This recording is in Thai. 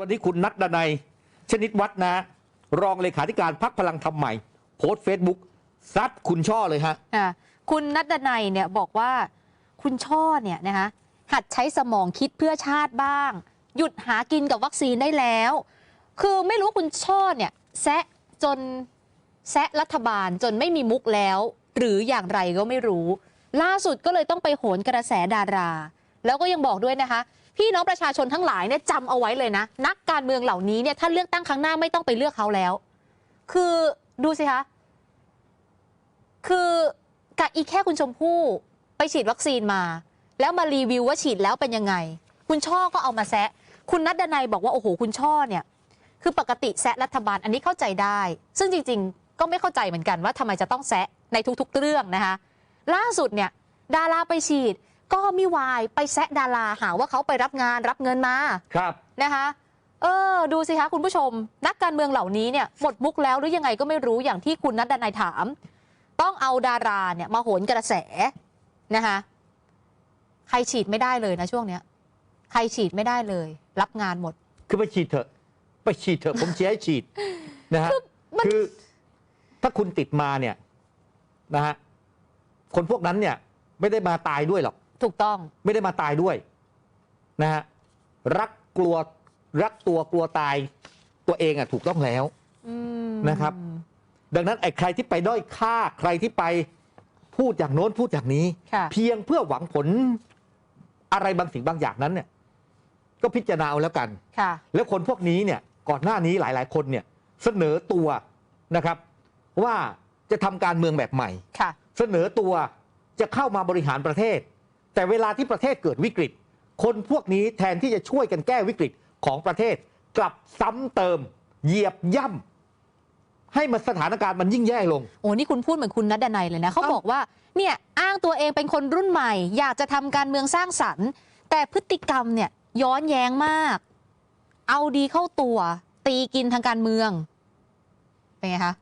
วันนี้คุณนัทดนัยชนิดวัฒนะ รองเลขาธิการพักพลังธรรมใหม่ โพสต์เฟซบุ๊กซัดคุณช่อเลยฮะะคุณนัดดนัยเนี่ยบอกว่าคุณช่อเนี่ยนะคะหัดใช้สมองคิดเพื่อชาติบ้าง หยุดหากินกับวัคซีนได้แล้ว คือไม่รู้คุณช่อเนี่ยแซะจนแซะรัฐบาลจนไม่มีมุกแล้ว หรืออย่างไรก็ไม่รู้ ล่าสุดก็เลยต้องไปโหนกระแสดารา แล้วก็ยังบอกด้วยนะคะ พี่น้องประชาชนทั้งหลายเนี่ยจำเอาไว้เลยนะ นักการเมืองเหล่านี้เนี่ยถ้าเลือกตั้งครั้งหน้าไม่ต้องไปเลือกเขาแล้ว คือดูสิคะคือกะอีแค่คุณชมพู่ไปฉีดวัคซีนมา แล้วมารีวิวว่าฉีดแล้วเป็นยังไง คุณช่อก็เอามาแซะ คุณนัดดนัยบอกว่าโอ้โหคุณช่อเนี่ย คือปกติแซะรัฐบาลอันนี้เข้าใจได้ ซึ่งจริงๆ ก็ไม่เข้าใจเหมือนกันว่าทำไมจะต้องแซะในทุกๆเรื่องนะคะล่าสุดเนี่ยดาราไปฉีด ก็มีวายไปแซะดาราหาว่าเขาไปรับงานรับเงินมาครับนะคะเออดูสิคะคุณผู้ชม นักการเมืองเหล่านี้เนี่ยหมดมุกแล้วหรือยังไงก็ไม่รู้อย่างที่คุณนัดดนัยถาม ต้องเอาดาราเนี่ยมาโหนกระแสนะคะใครฉีดไม่ได้เลยนะช่วงเนี้ย ใครฉีดไม่ได้เลย รับงานหมด คือไปฉีดเถอะ ไปฉีดเถอะผมเชียร์ให้ฉีดนะฮะมันคือถ้าคุณติดมาเนี่ยนะฮะคนพวกนั้นเนี่ย ไม่ได้มาตายด้วยหรอก ถูกต้อง ไม่ได้มาตายด้วยนะฮะรักกลัวรักตัวกลัวตายตัวเองอะถูกต้องแล้วอืมนะครับ ดังนั้นไอ้ใครที่ไปด้อยค่าใครที่ไปพูดอย่างโน้นพูดอย่างนี้ ค่ะ เพียงเพื่อหวังผลอะไรบางสิ่งบางอย่างนั้นเนี่ย ก็พิจารณาเอาแล้วกัน ค่ะ แล้วคนพวกนี้เนี่ยก่อนหน้านี้หลาย ๆ คนเนี่ยเสนอตัวนะครับ ว่าจะทำการเมืองแบบใหม่ ค่ะ เสนอตัวจะเข้ามาบริหารประเทศ แต่เวลาที่ประเทศเกิดวิกฤต คนพวกนี้แทนที่จะช่วยกันแก้วิกฤตของประเทศ กลับซ้ำเติม เหยียบย่ำให้มันสถานการณ์มันยิ่งแย่ลง โอ้นี่คุณพูดเหมือนคุณนัดดนัยเลยนะเขาเอ้าบอกว่าเนี่ยอ้างตัวเองเป็นคนรุ่นใหม่ อยากจะทำการเมืองสร้างสรรค์ แต่พฤติกรรมเนี่ยย้อนแย้งมาก เอาดีเข้าตัว ตีกินทางการเมืองเป็นไงคะ